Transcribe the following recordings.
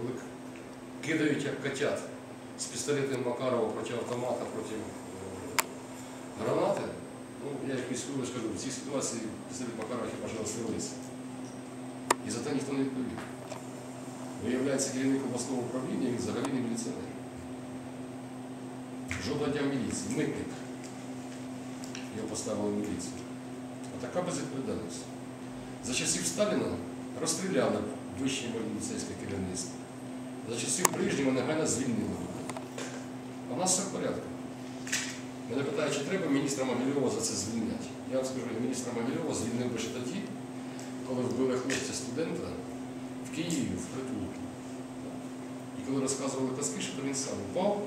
коли кидають як котят з пістолетом Макарова проти автомата, проти е, гранати, ну, я як військовий скажу, в цій ситуації пістолет Макарова хіба що розстрілиться. І за те ніхто не відповів. Виявляється, керівник обласного управління, він взагалі не міліціонер. Жодного дня міліції, митник. Його поставили в міліцію. А така безвідповідальність. За часів Сталіна розстріляли вище міліцейське керівництво. За часів Брижнєва негайно звільнили. А в нас все в порядку. Мене питають, чи треба міністра Могильова за це звільняти. Я вам скажу, міністра Могильова звільнив би ще тоді, коли вбили хлопця студента в Києві в притулку. І коли розказували казки, що він сам упав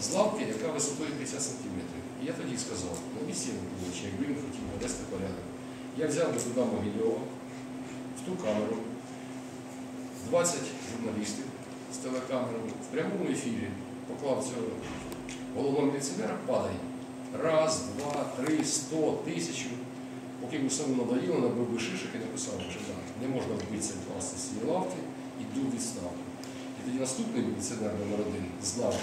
з лавки, яка висотою 50 сантиметрів. І я тоді сказав, на місці не було, чи якби він хотів навести порядок. Я взяв би туди Могильова, в ту камеру, 20 журналістів з телекамерами в прямому ефірі поклав цього головного міліціонера, падає. Раз, два, три, сто, тисячу. Поки йому самому надоїло, набив би шишок і написав, що так, не можна вбитися впасти з цієї лавки, іду відставку. І тоді наступний міліціонер номер один знав,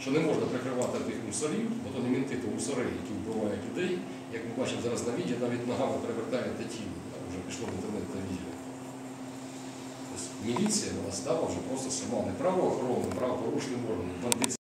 що не можна прикривати тих мусорів, бо то не мінти, то мусори, які вбивають людей. Як ми бачимо зараз на відео, навіть ногами перевертають те тіло. Там вже пішло в інтернет та відео. Міліція вона стала вже просто сама не правоохоронним, правопорушним органом, бандитським.